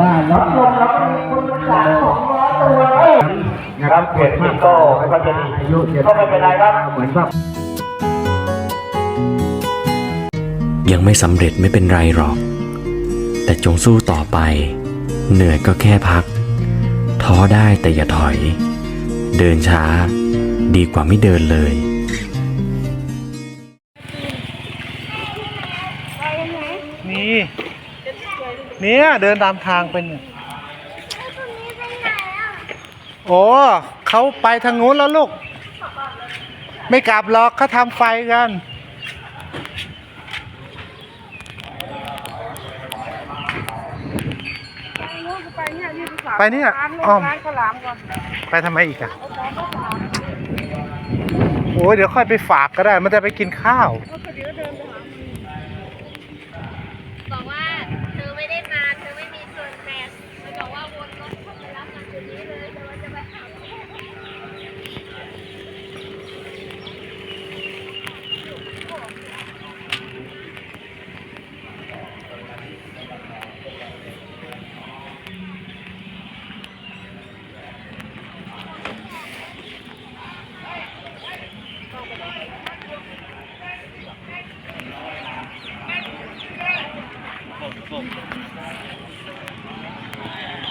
บ้านแล้วลงแล้วก็มีคุณรักษาของร้อยตัวครับเปลี่ยนที่ก็ไม่ค่อยจะดีอายุก็ไม่เป็นไรครับเหมือนแบบยังไม่สำเร็จไม่เป็นไรหรอก แต่จงสู้ต่อไป เหนื่อยก็แค่พัก ท้อได้แต่อย่าถอย เดินช้า ดีกว่าไม่เดินเลย เนี่ยเดินตามทางไปเนี่ยโอ้เขาไปทางนู้นแล้วลูก ไม่กลับหรอกเขาทำไฟกันไปเนี่ยยี่สิบสามไปเนี่ยร้านอ้อม ร้านข้าวหลามก่อนไปทำไมอีกอะโอ้ยเดี๋ยวค่อยไปฝากก็ได้ มันจะไปกินข้าวก็เดี๋ยวเดินไปหา บอกว่าเธอไม่ได้มา เธอไม่มีส่วนแบ่งมันบอกว่าวนรถเข้าไปรับมันคืนนี้เลยเธอว่าจะไปหา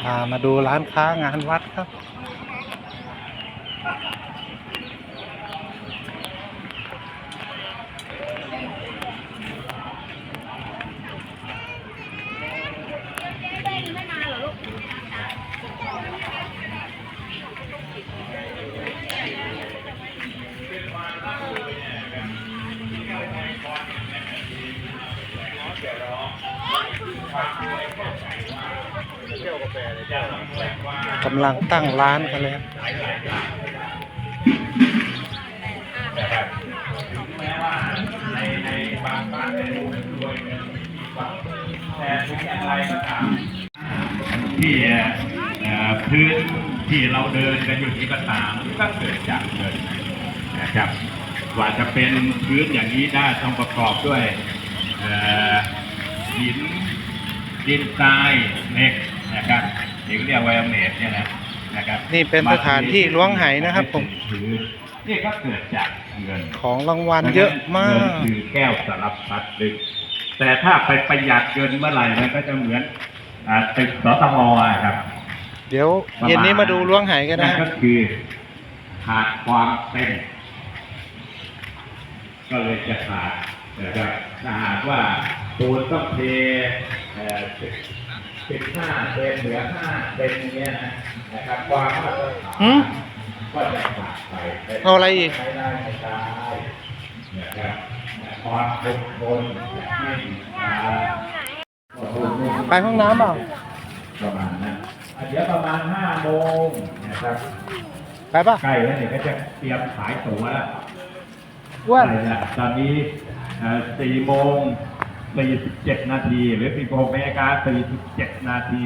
พามา ดูร้านค้างานวัดครับ กำลังตั้งร้านกันเลยครับที่พื้นที่เราเดินกันอยู่นี้ก็ตามก็เกิดจากเงินนะครับกว่าจะเป็นพื้นอย่างนี้ได้ต้องประกอบด้วยหินดินทรายเหล็กนะครับ ถึงเรียกว่าเมตเนี่ยนะนะครับนี่เป็นสถานที่ล้วงไหนะครับผมพื้นนี่ก็เกิดจากเงินของรางวัลเยอะมาเงินกคือแก้วสลับพัดดึกแต่ถ้าไปประหยัดเงินเมื่อไหร่มันก็จะเหมือนอ่าตึกสตงอะครับ เดี๋ยวเย็นนี้มาดูล้วงไหกันนะนั่นฮะก็คือขาดความเต็มก็เลยจะขาดนะครับถ้าหากว่าปูนต้องเทเอ่อ สิบห้าเซนเหลือห้าเซนอย่างเงี้ยนะนะครับความมาตรฐานหืมก็จะขาดไปเอาอะไรอีกไม่ได้ไม่ได้นะครับความคงทนไม่อ่าไปห้องน้ำเปล่าประมาณนั้นเดี๋ยวประมาณห้าโมงนะครับไปป่ะใกล้แล้วเนี่ยก็จะเตรียมขายตั๋วแล้วอ้วนใช่แล้วตอนนี้สี่โมง สี่สิบเจ็ดนาที หรือสี่โมงเมกาสี่สิบเจ็ดนาที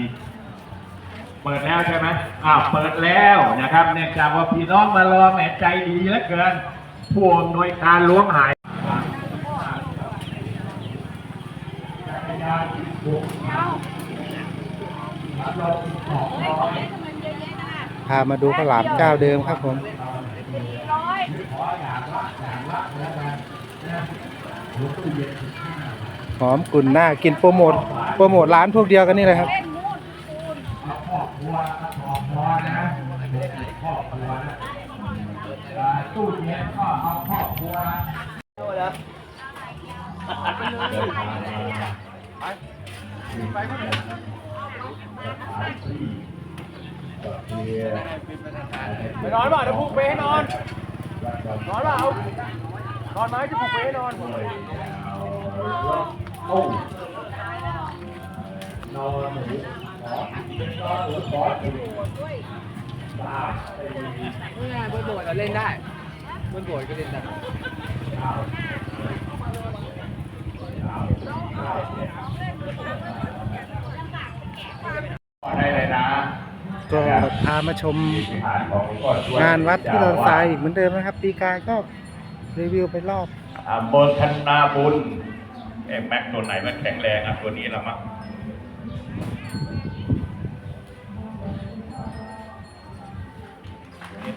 เปิดแล้วใช่ไหมอ้าวเปิดแล้วนะครับ เนื่องจากว่าพี่น้องมารอแหมใจดีเหลือเกินผู้อำนวยการล้วงหายพามาดูข้าวหลามเจ้าเดิมครับผมห หอมกลุ่นหน้ากินโปรโมทโปรโมทร้านพวกเดียวกันนี่เลยครับไปนอนเปล่าเดี๋ยวผูกเปให้นอน นอนเปล่านอนไหมจะผูกเปให้นอน ได้เลยนะก็พามาชมฐานของหลวงพ่อช่วยงานวัดที่ดอนทรายอีกเหมือนเดิมนะครับ ปีกายก็รีวิวไปรอบอ่าโมทนาบุญ แอ็แม็กตัวไหนมันแข็งแรงอะตัวนี้ละมั้ง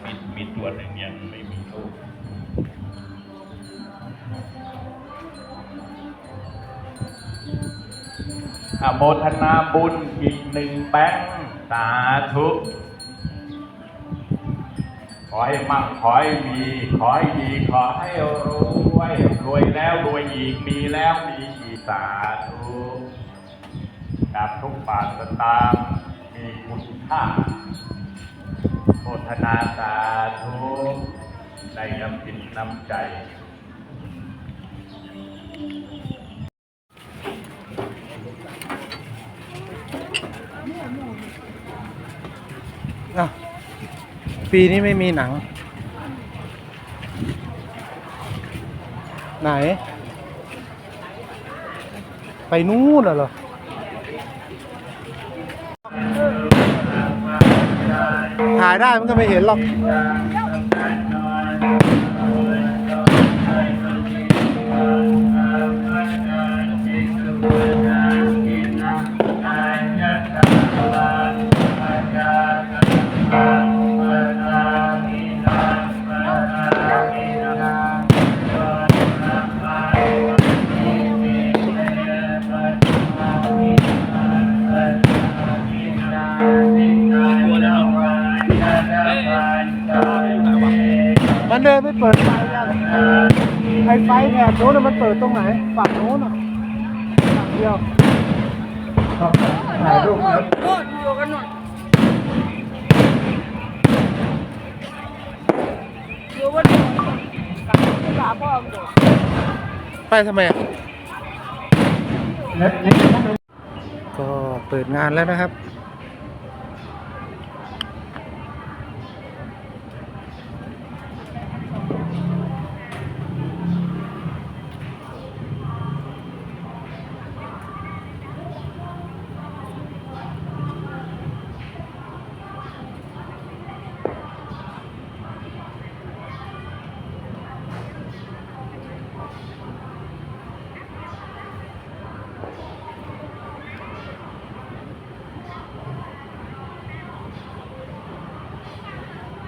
มีมีตัวหนึ่งยังไม่มีลูกอโมทนาบุญอีกหนึ่งแบงค์สาธุ ขอให้มั่งขอให้มี ขอให้ดี ขอให้รวยรวยแล้วรวยอีกมีแล้วมีอีกสาธุกับทุกบาทสตางค์มีคุณค่าโมทนาสาธุได้น้ำจิตน้ำใจ ปีนี้ไม่มีหนัง ไหน ไปนู่นเหรอถ่ายได้มันก็ไม่เห็นหรอก โน้นมันเปิดตรงไหนฝั่งโน้นอะฝั่งเดียวถ่ายรูปครับโน่นอยู่กันหน่อยอยู่วันนี้ที่สาพ่อมึงไปทำไมอะก็เปิดงานแล้วนะครับ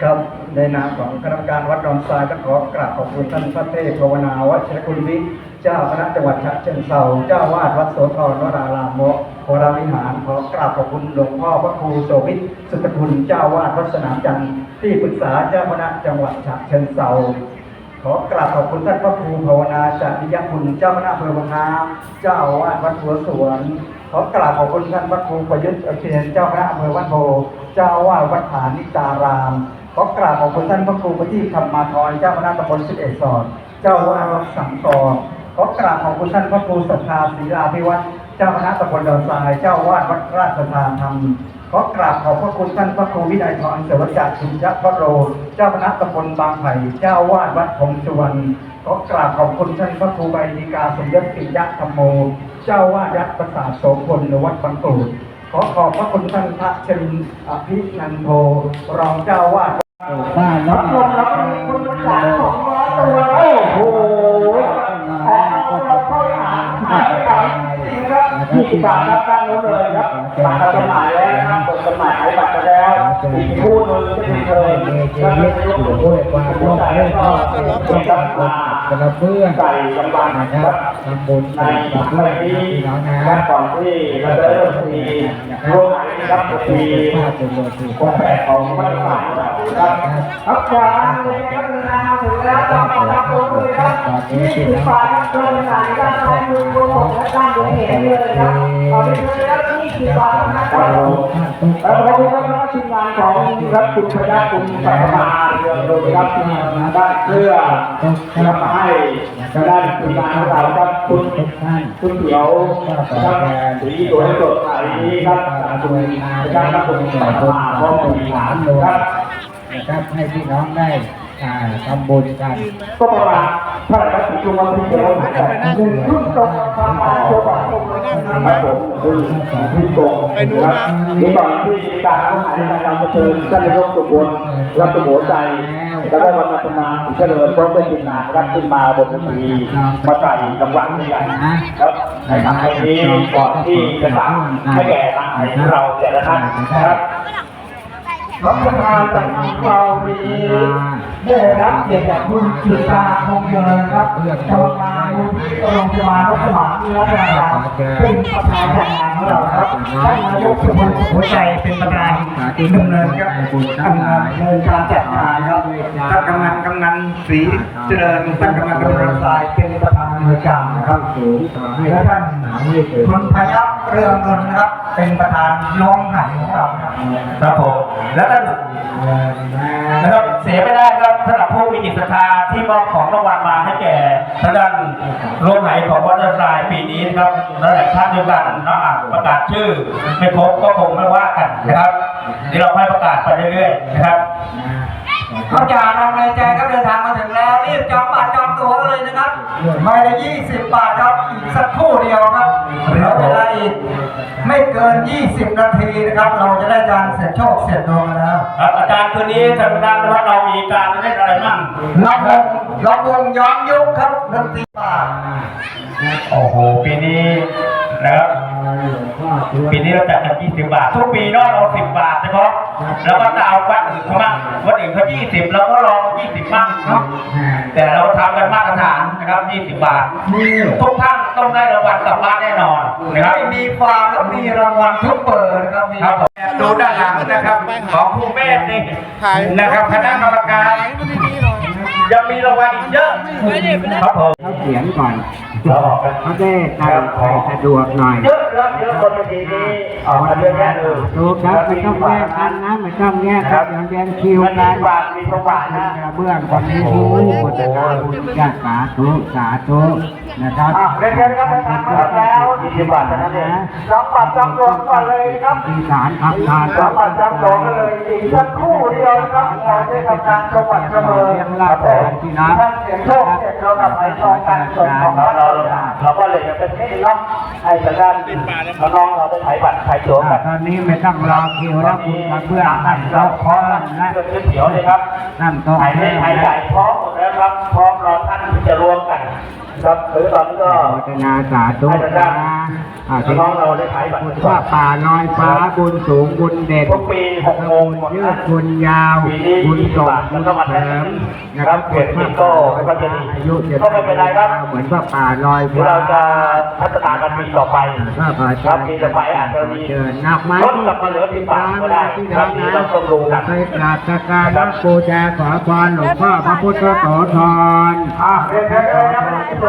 ครับในนามของคณะกรรมการวัดดอนทรายก็ขอกราบขอบคุณท่านพระเทพภาวนาวัชรคุณวิเจ้าคณะจังหวัดฉะเชิงเทราเจ้าวาดวัดโสธรวรารามโมโพราวิหารขอกราบขอบคุณหลวงพ่อพระครูโสภิตสุตคุณเจ้าวาดวัดสนามจันทร์ที่ปรึกษาเจ้าคณะจังหวัดฉะเชิงเทราขอกราบขอบคุณท่านพระครูภาวนาจาริยคุณเจ้าคณะอำเภอวังน้ำเจ้าวาดวัดหัวสวนขอกราบขอบคุณท่านพระครูประยุทธ์อภิเนเจ้าคณะอำเภอวัดโพเจ้าอาวาดวัดฐานิตาราม ขอกราบขอบคุณท่านพระครูประทีปธรรมาธรเจ้าคณะตำบลสิบเอ็ดสอดเจ้าอาวาดวัดสังกอรขอกราบขอบคุณท่านพระครูสัทธาศรีลาภิวัฒน์เจ้าคณะตำบลดอนทรายเจ้าวาดวัดราชทานธรรมขอกราบขอบพระคุณท่านพระครูวินัยทรเสวจักรชินยัพระโร เจ้าคณะตำบลบางไผ่เจ้าวาดวัดพงสุวรรณขอกราบขอบคุณท่านพระครูใบดีกาสมยศปิยะธรรมโม เจ้าวาดวัดประสาทโสพลวัดบางตูดขอขอบพระคุณท่านพระชรินอภินันโทรองเจ้าวาด บ้านรับลมรับมีคุณรักษาของร้อยตัวโอ้โหขอเอาเราเข้าหาหาไปจริงครับยี่สิบบาทรับด้านนู้นเลยครับบัตรจำหน่ายแล้วนะครับกดจำหน่ายขายบัตรไปแล้วอีกคู่นึงจะเป็นเคยจะเป็นลูกหลวงด้วยความร่วมก็ต้องรับมากระเพื่อใส่กำลังนะครับทำบุญในครั้งนี้นะครับก่อนที่เราจะเริ่มทีร่วม นะครับทีคนแปดของวัดป่าครับครับขวาเลยครับเวลาถึงแล้วต้องขอบคุณเลยครับยี่สิบบาทครับเดินสายด้านซ้ายมือของผมและด้านบนเห็นเลยครับขอาไปเลยครับ สิบบาทนะครับแล้วขอบคุณครับทีมงานของครับคุณพยาคุณสัมมาเรืองโดยครับที่ได้เสื้อนำมาให้ด้านทีมงานของเราครับคุณคุณเขียวครับสีสวยสดใสนี้ครับคุณนะครับคุณสัมมาพร้อมบริหารครับนะครับให้พี่น้องได้ อ่าทำบุญกันก็ประมาณพระราชจุลพิเศษหนึ่งรุ่นตรงพระมาโชบะครับผมคือที่ตรงนะครับนี่ก่อนที่การเข้าหาในการประเชิญท่านนายกสุบลรับสมุใจแล้วก็วันพัฒนาเจริญพร้อมด้วยทีมงานรับขึ้นมาบนเวทีมาใส่กำลังด้วยกันครับในทางนี้ก่อนที่จะสั่งให้แก่ทางเราแต่ละท่านนะครับ รับประทานจากเรามีได้รับเกียรติจากคุณจุฬาคงเจริญครับกรรมการมูลที่โรงพยาบาลรัชมาเนื้อธนาคารเป็นประธานจัดงานของเราครับท่านนายกสุพลสุขหัวใจเป็นประธานดำเนินครับดำเนินการจัดงานครับท่านกำนันกำนันศรีเจริญท่านกำนันกำนันทรายเป็นประธานดำเนินการนะครับและท่านคุณพยัคฆ์เรืองเงินนะครับเป็นประธานน้องหันของเราครับครับผมแล้วก็นะครับเสียไม่ได้ครับสำหรับผู้มีจิตศรัทธาที่มอบของรางวัลมาให้แก่ทางด้านโรงไหนของวัดเดอร์ลายปีนี้นะครับและหลายท่านเดียวกันเนาอะประกาศชื่อไม่ครบก็คงไม่ว่ากันนะครับเดี๋ยวเราให้ประกาศไปเรื่อยๆนะครับ นอกจากน้องในใจก็เดินทางมาถึงแล้วรีบจองบัตรจองตั๋วกันเลยนะครับไม่ละ20บาทครับอีกสักครู่เดียวครับเหลือเวลาอีกไม่เกิน 20 นาทีนะครับ เราจะได้การเสียโชคเสียดวงกันแล้วครับอาจารย์คืนนี้ทางด้านวัดเรามีการเล่นอะไรบ้างลำวงลำวงย้อนยุคครับดนตรีป่าโอ้โหปีนี้ นะครับปีนี้เราจัดกัน20 บาท ทุกปีเนอกเรา 10 บาทเฉพาะแล้วก็จะเอาวัดอื่นเขาบ้างวัดอื่นเขา20เราก็ลอง 20บ้างเนาะแต่เราทำกันมาตรฐานนะครับ 20 บาท ทุกท่านต้องได้รางวัลกลับบ้านแน่นอนนะครับไม่มีความแล้วมีรางวัลทุกเปิดนะครับมีครับผมดูด้านหลังนะครับ ของครูเมธนี่นะครับคณะกรรมการ ยังมีรางวัลอีกเยอะครับผมเขาเขียนก่อนเราออกกันเขาได้ใครใครสะดวกหน่อยเยอะครับเยอะคนเมื่อกี้นี้ออกมาเยอะแยะเลยถูกครับไม่ต้องแยกกันนะไม่ต้องแยกกันอย่างแยกคิวมันกัมีนบาทมีประวัตินะกระเบื้องคนนี้ทุกคนจะการบุญญาสาธุสาธุนะครับอะเรียนเชิญครับท่านท่านมาแล้ว20บาทเท่านั้นเองจองบัตรจองตั๋วก่อนเลยครับที่ฐานทำทานสามารถจำลองกันเลยอีกสักครู่เดียวนะครับเราได้ทำการประวัติประเมินท่านเสียงโชคเสร็จเราทำให้ทองการส่งของเราเราเราก็เลยจะเป็นที่ล็อกให้ทางด้านน้องๆเราได้ใช้บัตรใช้ตั๋วกันตอนนี้ไม่ต้องรอคิวแล้วคุณกระเบื้องนั่นโต๊ะพร้อมและเสื้อเขียวเลยครับนั่นโต๊ะไทยเล่นไทยใหญ่พร้อมหมดแล้วครับพร้อมรอท่านที่จะรวมกัน ครับหรือตอนนี้ก็โมทนาสาธุนะอ่าที่น้องเราได้ใช้บัตรว่าป่าลอยฟ้าบุญสูงบุญเด่นทุกปี6โมงหมดยืนะดบุญยาวปีนี้บุญ20ส่งบาทบุมันญก็มาเสแทรินมนะครับเศรษฐกิจก็ไม่ค่อยจะดีอายุจะก็ไม่เป็นไรครับเหมือนว่าป่าลอยเดี๋ยวฟ้าเราจะพัฒนากันปีต่อไปก็ขอคเชิรับญปีต่อไปอาจจะมีเชิญนักไม้ลดกลับมาเหลือ10บาทก็ได้ที่ครับนี่เราต้องดูกันไปกราบสักการะบูชาขอพรหลวงพ่อพระพุทธโสธรอะเรียนเชิญเลยนะครับที่เรา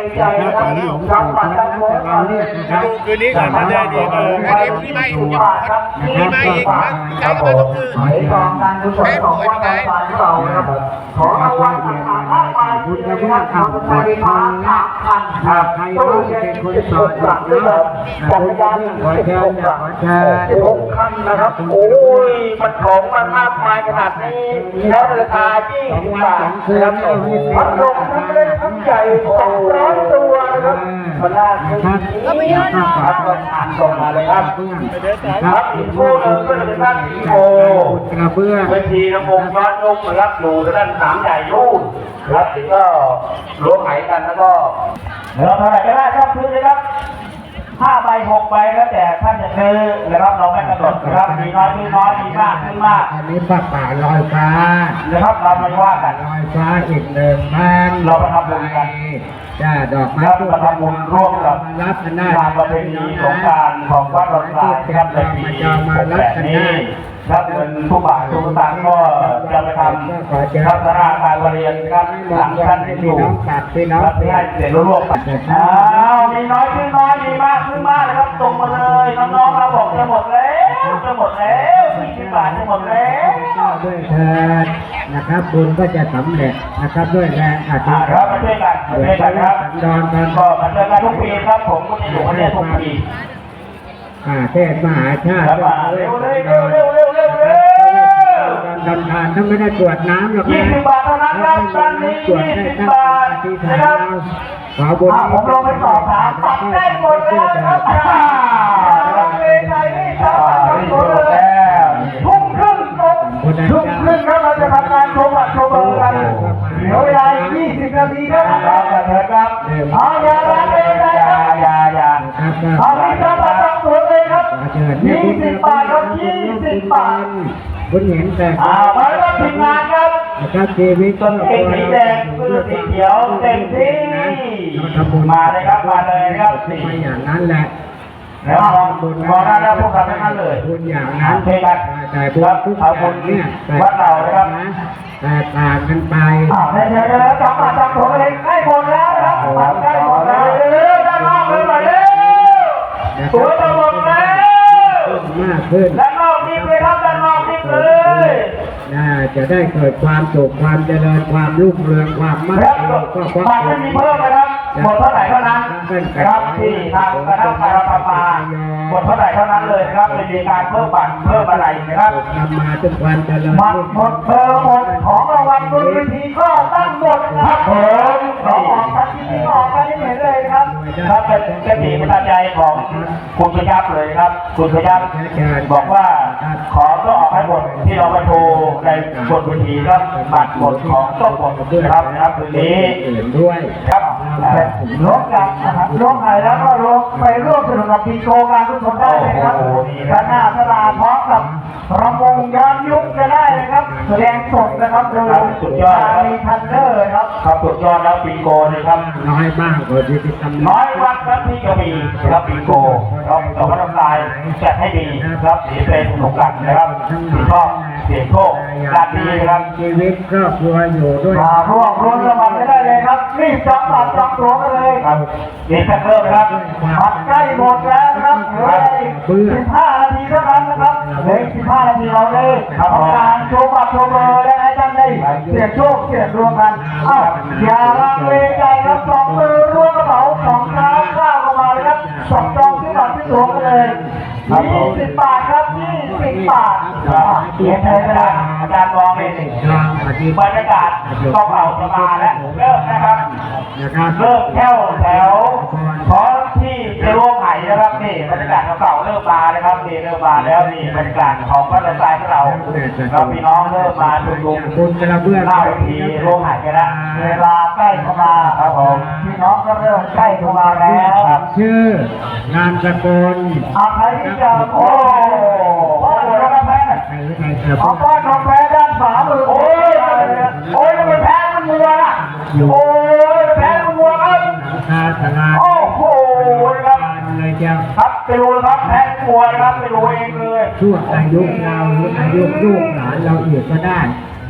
ในใจนะครับจองบัตรจองตั๋วก่อนเลยนะครับคืนนี้ก่อนมาเดินดีเอออันนี้พรุ่งนี้มาอีกบาทครับพรุ่งนี้มาอีกนะใกล้มาทุกคืนขอให้กองการกุศลของวัดเราสายของเรานะครับขอางวัลต่างๆมากมายที่ได้รับทำบริการสามพันหากใครรู้เป็นคนสอนหลักด้วยครับจักรยานขอเชิญขอเชิญสิบหกคันนะครับโอ้ยมันของมันมากมายขนาดนี้แล้วราคา20บาทนะครับพัดลมทั้งเล็กทั้งใหญ่สองร้อยตัวนะครับมันน่าทึ่งก็ไม่เยอะนะคครัรับบก็ทานส่งมาเลยครับเบื้องครับอีกคู่หนึ่งก็จะเป็นด้านอีโอกระเบื้องเวทีลำวงย้อนยุคนะครับอยู่ทางด้านสามใหญ่นู่นครับถึงก็รวมหายกันแล้วก็เราเท่าไหร่ก็ได้ครับซื้อเลยครับ ห้าใบหกใบแล้วแต่ท่านจะซื้อนะครับเราไม่กำหนดนะครับมีน้อยมีน้อยมีมากมีมากอันนี้ป้าป่าลอยฟ้านะครับเราไม่ว่ากันลอยฟ้าอีกหนึ่งพันเราไปทำบุญกันจ้าดอกไม้ครับเราทำบุญร่วมกับมารับกันได้งานประเพณีสงกรารของวัดหลวงตาครับในปี68นี้ ครับเงินทุกบาททุกสตางค์ก็จะไปทำครับสราการเรียนครับหลังท่านที่อยู่พี่น้องตัดพี่น้องครับให้เสร็จร่วมกันอ้าวมีน้อยขึ้นน้อยมีมากขึ้นมากนะครับตรงมาเลยน้องๆเราบอกจะหมดแล้วจะหมดแล้ว20บาทจะหมดแล้วด้วยเถิดนะครับบุญก็จะสำเร็จนะครับด้วยแรงอธิอ่าษครับฐานมาช่วยกันมาช่วยกันครับดอนกันก็มาเจอกันทุกปีครับผมก็จะอยู่ประเทศทุกปีอ่าเทศมหาชาติครับมาเร็วเร็วเร็ว วการดำทานถ้าไม่ได้ตรวจน้ำหรอกนะสิบาทเท่านั้นครับด้านนี้ตรวจได้สิบตั้งบาทอธิษฐานะนครับเอาขอบุญผมลงไปสอบถามปัดได้หมดแล้วครับอ่าเวทีนี้ชาวบ้านทุกทุ่มครึ่งจบทุ่มครึ่งครับเราจะทำงานโชว์บัตรโชว์เบอร์กันเหลือเวลาอีก20นาทีครับครับเถิดครับเอาอย่าละเลยนะครับอย่าอย่าครับเอามีกระบะตั้งตัวเลยครับ20บาทครับ20 20บาท คุณเห็นแต่อ่ามาแล้วครับทีมงานครับนะครับชีวิตส่วนเก่งสีแดงเสื้อสีเขียวเต็มที่มาเลยครับมาเลยครับไม่นี่อย่างนั้นแหละแล้วมองมองหน้าแล้วพวกเราทั้งนั้นเลยคุณอย่างนั้นเทกันแต่บุคญรับทุกอเอาบุย่างญเนี่ยวัดเรานะครับแตกต่างกันไปอ่าเดี๋ยวเดี๋ยวเดี๋ยวจับมาจับตัวเลยใกล้หมดแล้วนะครับใกล้หมดแล้วเร็วๆด้านนอกเลยหน่อยเร็วตัวจะหมดแล้วมากขึ้น ยน่าจะได้เกิดความสุขความเจริญความรุ่งเรืองความมั่นครับคงก็เพราะบัตรไม่มีเพิ่มนะครับหมดเท่าไหร่เท่านั้นนะครับที่ทางคณะกรรมการหมดเท่าไหร่เท่านั้นเลยนะครับไม่มีการเพิ่มบัตรเพิ่มอะไรนะครับนำมาถึงความเจริญบัตรหมดเบอร์หมดของรางวัลบนเวทีก็ตั้งหมดนะครับผมขอออกทันทีที่ออกมาที่เห็นเลยครับครับเป็นเป็นสีประทับใจของคุณพยับเลยครับ คุณพยับบอกว่าขอ ก็ออกให้หมดที่เราไปโทรในบนเวทีครับบัตรหมดของต้องหมดนะครับนะครับคืนนี้อื่นด้วยครับ ลงจากนะครับลงไหนแล้วก็ลงไปร่วมสนุกกับปีโกการกุศลได้เลยครับด้านหน้าตลาดพร้อมกับรำวงย้อนยุคก็ได้เลยครับ แสดงสดนะครับโดยสุดยอดมีทันเดอร์ครับครับสุดยอดแล้วปีโกเลยครับน้อยบ้างกว่าที่จะทำน้อยวัดครับที่กระบี่ครับปีโกครับต่อพระน้ำลายจัดให้ดีครับสีเป็นสงกันนะครับสีชอบ เสียงโชคการดีนะครับชีวิตครอบครัวอยู่ด้วยมาร่วมร่วมรางวัลไม่ได้เลยครับรีบจับบัตรจับตัวกันเลยครับนี่จะเริ่มนะครับบัตรใกล้หมดแล้วนะครับเหลืออีก15นาทีเท่านั้นนะครับเหลืออีก15นาทีเราเลยทำการโชว์บัตรโชว์เบอร์และให้ท่านได้เสี่ยงโชคเสี่ยงดวงกันเอ้าอย่าลังเลใจครับสองมือร่วมกระเป๋าสองเท้าข้าวเข้ามาเลยครับสองจองที่บัตรที่ตัวกันเลย20บาทครับ20บาท อ่าเขียนเลยนะครับอาจารย์มองเลยสิลองบรรยากาศก็เผาจะมาแล้วเริ่มนะครับเริ่มแถวแถวพร้อมที่จะร่วมไหนะครับนี่บรรยากาศเก่าเริ่มมานะครับนี่เริ่มมาแล้วนี่บรรยากาศของพระราชาของเราเราพี่น้องเริ่มมาชุมนุมคุณกระเบื้องหน้าเวทีร่วมไหกันแล้วเวลาใกล้เข้ามาครับผมพี่น้องก็เริ่มใกล้เข้ามาแล้วชื่อนามสกุลอาใครที่จะโอ้ ขอป้อนกาแพ้ด้านขวามือโอ้ยโอ้ยมันแพ้มันมัวนะโอ้ยแพ้มันมัวครับโอ้โหครับเลยเจ้าครับไปดูนะครับแพ้มัวนะครับไปดูเองเลยช่วงอายุเราหรืออายุลูกหลานเราเอีกก็ได้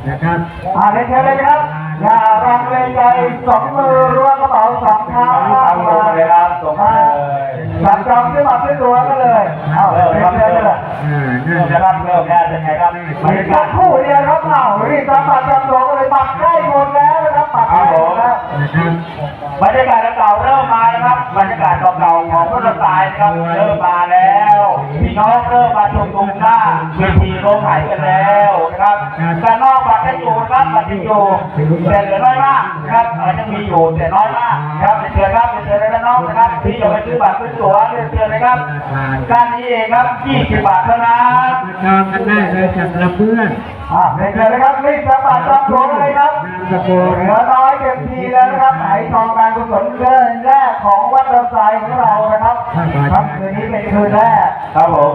นะครับอ่าเรียนเชิญเลยครับ อย่ารังเลใจสองมือรวมกระเป๋าสองเท้าเอาลงเลยครับส่งมาเลยสั่งจองที่บัตรที่ตัวก็เลยเอาเริ่มครับเริ่มเลยอ่าเริ่นั่นมนะครับเริ่มแล้วเป็นไงครับบรรยากาศคู่เดียวครับเอารีบรับบัตรจำตัวก็เลยบัตรใกล้หมดแล้วนะครับ บัตรใกล้หมดแล้วนะครับบรรยากาศเก่าเริ่มมานะครับบรรยากาศเก่าๆของพุทธศาสนานะครับเริ่มมาแล้วพี่น้องเริ่มมาชุมนุมหน้าเวทีโรงถ่ายกันแล้วนะครับแต่นอกบัตรจะอยู่ครับบัตรจะอยู่แต่เหลือน้อยมากนะครับอาจจะมีอยู่แต่น้อยมากครับเชิญครับเชิญเลยนะน้องนะครับที่จะไปซื้อบัตรซื้อตั๋วเรียนเชิญเลยครับการนี้เองครับ20บาทเท่านั้นจองกันได้เลยจากกระเบื้อง อ่าเรียนเชิญเลยครับรีบรับบัตรรับตั๋วเลยครับนามสกุลเหลือน้อยเต็มทีแล้วนะครับไหทองการกุศลเรื่องแรกของวัดเราทรายของเรานะครับครับคืนนี้เป็นคืนแรกครับผม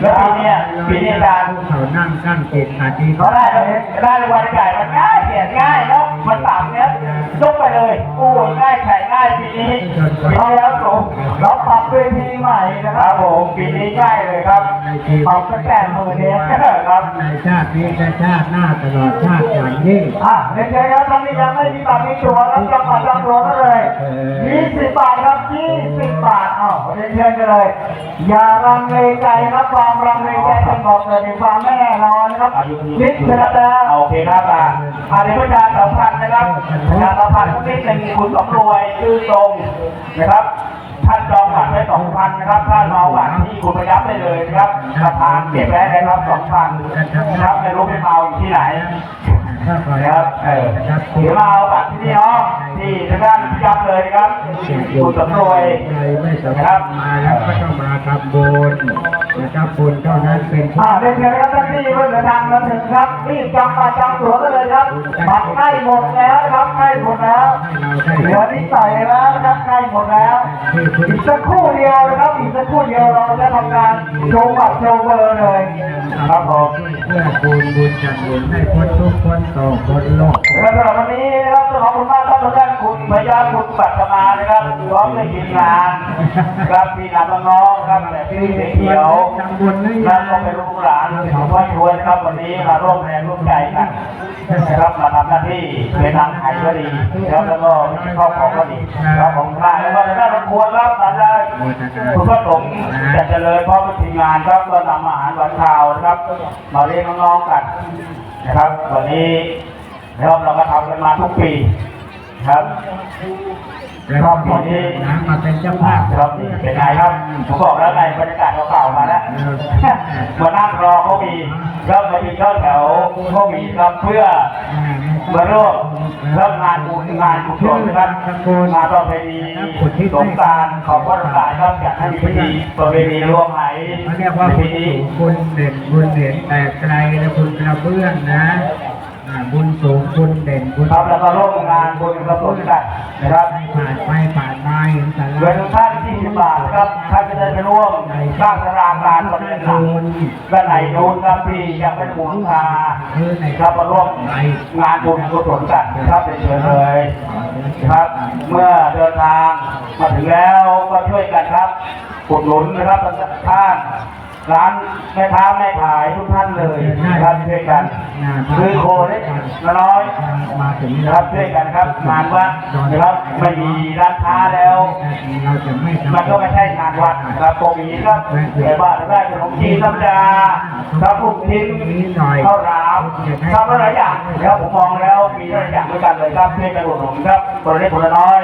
แล้วปีเนี้ยปีนี้อาจารย์เขานั่งตั้งจิตอธิษเขาฐานได้เลยได้รางวัลใหญ่มันง่ายเขียนง่ายเนาะมันต่ำเนี้ยยกไปเลยโอ้ยง่ายแข่ง่ายปีนี้เราแล้วผมเราปรับเวทีใหม่นะครับผมปีนี้ง่ายเลยครับปรับตั้งแต่มือเนี้ยครับในชาตินี้และชาติหน้าตลอดชาติอย่างยิ่งอะเดี๋ยวเชิญครับท่านที่ยังไม่มีบัตรมีตั๋วรับจังหวัดจังหวัดกันเลย20บาทครับ20บาทอ้าวเรียนเชิญกันเลย อย่ารังเลใจนะความรังเลใจเป็นบอกเกิดถึงความไม่แน่นอนนะครับนิดเดียวแล้วโอเคครับอะอะเดี๋ยวประชาสัมพันธ์นะครับประชาสัมพันธ์พวกนี้เป็นคุณสมรวยชื่อตรงนะครับ ท่านจองบัตรไว้สองพันนะครับท่านเอาบัตรที่คุณประยับได้เลยนะครับประธานเก็บไว้นะครับสองพันนะครับไม่รู้ไปเมาอยู่ที่ไหนถ้าขอนะแล้ควรับเออนะครับเดี๋ยวมาเอาบัตรที่นี่เนาะที่ทางด้านยับเลยนะครับคุณสำรวยใครไม่สามารถมาแล้วก็ต้องมาทำบุญนะครับบุญเท่านั้นเป็นที่อ่าเรียนเชิญครับท่านที่เพิ่งเดินทางมาถึงครับรีบจองมาจองตั๋วกันเลยครับบัตรใกล้หมดแล้วนะครับใกล้หมดแล้วให้เราได้เหลือนิดหน่อยแล้วนะครับใกล้หมดแล้วอีกสักครู่เดียวนะครับอีกสักครู่เดียวเราจะทำการโชว์บัตรโชว์เบอร์เลยครับผมเพื่อบุญบุญจัดบุญให้พ้นทุกข์พ้นโศกพ้นโลกและสำหรับวันนี้นะครับต้องขอบคุณมากครับทุกท่านคุณพยาคุณปัตมานะครับพร้อมด้วยทีมงานครับทีมงานน้องๆครับแต่พี่เสียเขียวทำบุญหรือนั่ยันงก็เป็นลูกหลานของพ่อช่วยนะครับวันนี้มาร่วมแรงร่วมใจกันนะครับมาทำหน้าที่เป็นนางไทยก็ดีแล้วแล้วก็ครอบครองก็ดีครับของพระแล้วก็ได้รบกวนครับมาได้คุณพระสงฆ์จะเจริญพร้อมกับทีมงานครับก็นำอาหารหวานข้าวนะครับ มาเลี้ยงน้องๆกันนะครับ วันนี้นะครับเราก็ทำกันมาทุกปีครับ แล้วก็ขอนี้นะมาเป็นเจ้าภาพครับนี่เป็นไงครับผมบอกแล้วไงบรรยากาศเก่าๆมาแล้วมานั่งรอเขามีแล้วมายืนเข้าแถวเขามีครับเพื่อมาร่วมเริ่มงานบุญงานกุศลนะครับงานประเพณีสงกรารของวัดสายครับอยากให้มีพิธีประเพณีรวมไหเขาเรียกว่าพิบุญธีสูงบุญเด่นบุญเด่นแต่ไกลและบุญกระเบื้องนะอ่า บุญสูงบุญเด่นบุญครับแล้วก็ร่วมงานบุญกุศลกันนะครับผ่านไปผ่านมาเห็นสาเงินระท่านที่สิบบาทนะครับท่านจะได้ไปร่วมสร้างสรางการบริเวณหลังด้านในนู้นครับที่ยังเป็นหมูคาครับมาร่วมงานบุญกุศลกันครับเป็นเชิญเลยครับ เมื่อเดินทางมาถึงแล้วก็ช่วยกันครับอุดหนุนนะครับท่าน ร้านแม่ค้าแม่ขายทุกท่านเลยครับช่วยกันคือโคเล็กน้อยครับช่วยกันครับงานวัดนะครับไม่มีร้านค้าแล้วมันก็ไม่ใช่งานวัดนะครับตรงนี้ครับแต่ว่าจะได้ขนมจีนธรรมดาครับลูกชิ้นข้าวหลามทำหลายอย่างนะครับผมมองแล้วมีหลายอย่างด้วยกันเลยครับช่วยกันอุดหนุนครับคนเล็กคนน้อย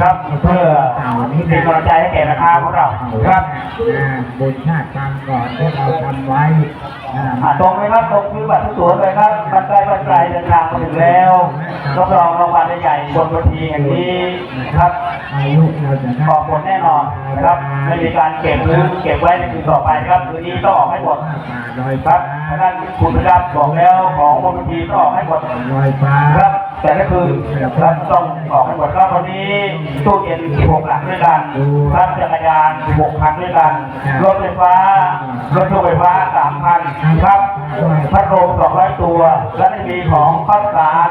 ครับเพื่อเป็นกำลังใจให้แก่ราคาของเราครับบุญชาติตามก่อนที่เราทำไว้อ่าอ่าตรงเลยครับตรงคือบัตรทุกตัวเลยครับบัตรไกลบัตรไกลเดินทางมาถึงแล้วรับรองรางวัลใหญ่บนเวทีแห่งนี้ครับอายุเราจะได้ออกผลแน่นอนนะครับไม่มีการเก็บหรือเก็บไว้ในคืนต่อไปครับคืนนี้ต้องออกให้หมดลอยครับทางด้านคุณพระดับบอกแล้วของบนเวทีต้องออกให้หมดลอยฟ้าครับ แต่ละคืนครับต้องออกให้หมดครับวันนี้ตู้เย็น16หลังด้วยกันครับจักรยาน16คันด้วยกัน รถไฟฟ้า รถตู้ไฟฟ้า3คันครับ พัดลม200 ตัว และได้มีของข้าวสาร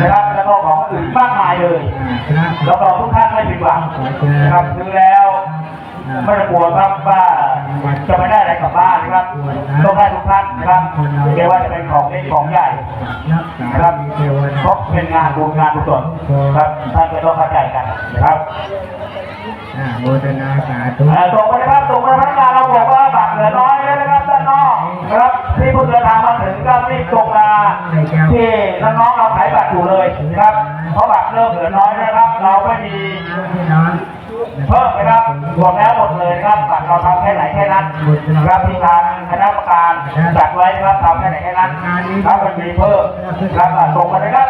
นะครับ แล้วก็ของอื่นมากมายเลยพระรับรองทุกท่านไม่ผิดหวังนะครับซื้อแล้ว ไม่ต้องกลัวครับว่าจะไม่ได้อะไรกลับบ้านนะครับต้องได้ทุกท่านนะครับไม่ว่าจะเป็นของเล็กของใหญ่รักษานะครับเทวเพดาราะเป็นงานบุญงานกุศลครับท่านก็ต้องเข้าใจกันนะครับอ่าโมทนาสาธุเอ่อส่งไปนะครับส่งไปพนักงานเราบอกว่าบัตรเหลือน้อยแล้วนะครับด้านนอกนะครับที่เพิ่งเดินทางมาถึงก็รีบส่งมาที่น้องๆเราขายบัตรอยู่เลยนะครับเพราะบัตรเริ่มเหลือน้อยแล้วนะครับ เราไม่มีพี่น้องเพิ่มนะครับ รวมแล้วหมดเลยครับบัตรเราทำแค่ไหนแค่นั้นครับที่ทางคณะกรรมการจัดไว้ครับทำแค่ไหนแค่นั้นครับมันมีเพิ่มครับอะส่งมาเลยครับ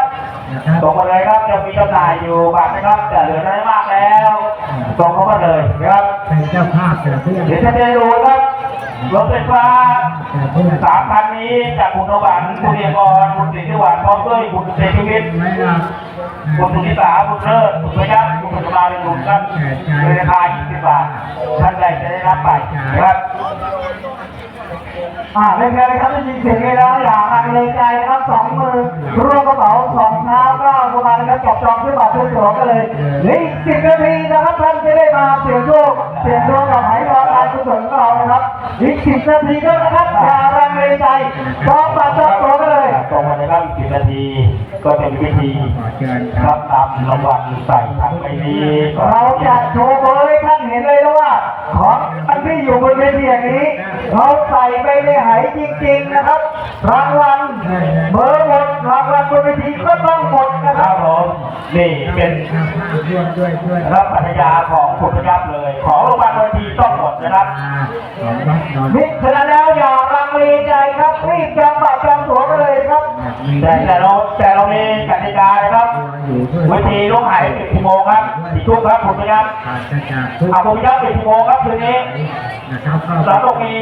นะครับส่งมาเลยครับจะมีจำหน่ายอยู่บัตรนะครับแต่เหลือน้อยมากแล้วส่งเข้ามาเลยนะครับเป็นเจ้าภาพแต่เพื่อนเดี๋ยวจะได้ดูครับรถไฟฟ้าแต่เพื่อนสามคันนี้จากคุณนวัลคุณเรียกรคุณสิทธิวัฒน์พร้อมด้วยคุณเศรษฐวิทย์ไม่รับ คุณสุนิสาคุณเลิศคุณพยัคฆ์คุณปัจจุบันเป็นลุงครับในราคา20บาทท่านใดจะได้รับไปนะครับอ่าเล่นกันเลยครับได้ยินเสียงเลยแล้วอย่าอังเลใจนะครับสองมือร่วมกระเป๋าสองเท้าก้าวประมาณนะครับจับจองที่บัตรทุกตัวกันเลยเหลืออีกสิบนาทีนะครับท่านจะได้มาเสี่ยงโชคเสี่ยงดวงกับไหรอการกุศลของเรานะครับอีกสิบนาทีก็นะครับอย่าลังเลใจจองบัตรจองตัวกันเลยตรงมาในรอบ10นาที ก็จะมีพิธีครับบนำรางวัลใส่ถังใบนี้เราจะโชว์เบอร์ให้ท่านเห็นเลยนะว่า ของท่านที่อยู่บนเวทีอย่างนี้ เราใส่ไปในไหจริง ๆนะครับ รางวัลเบอร์หมดรางวัลบนเวทีก็ต้องหมดนะครับผมนี่เป็นรับปัญญาของคุณพยัคฆ์เลย ของโรงพยาบาลบางทีต้องหมดนะครับมิฉะนั้นแล้วอย่าลังเลใจครับรีบจองบัตร แต่แต่เราแต่เรามีกติกานะครับอยู่ด้วยเวทีลูกหายปิดกี่โมงครับกี่ทุ่มครับคุณพยัคฆ์ขาดจากทุกเอาคุณพยัคฆ์ปิดกี่โมงครับคืนนี้นะครับก็เราต้องมี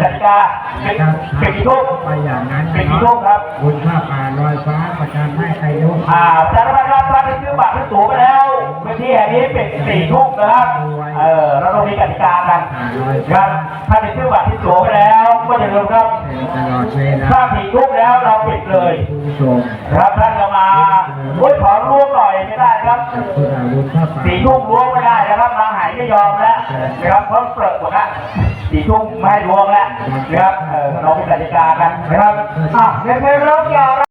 กติกาปิดปิดกี่ทุ่มไปอย่างนั้นปิดกี่ทุ่มครับบุญผ้าป่าลอยฟ้าประการให้ใครรู้อ่าจารย์พัฒน์ครับท่านได้ซื้อบัตรซื้อตั๋วไปแล้วเว ทีแห่งนี้ปิดสี่ทุ่มนะครับ เออเราต้องมีกติกากันนะครับถ้าเป็นชื่อบัตรที่ตั๋วไปแล้วก็อย่าลืมครับตลอดเวลาถ้าผีทุกแล้วเราปิดเลยผู้ชมนะครับท่านจะมาโอ้ยขอร่วมหน่อยไม่ได้ครับผู้อาวุธพระป่าสี่ทุ่มล้วงไม่ได้นะครับบางหายไม่ยอมแล้วนะครับเพราะเปิดหมดแล้วสี่ทุ่มไม่ให้ล้วงแล้วนะครับเออเราเป็นกติกากันนะครับอะเรียนเชิญรับยา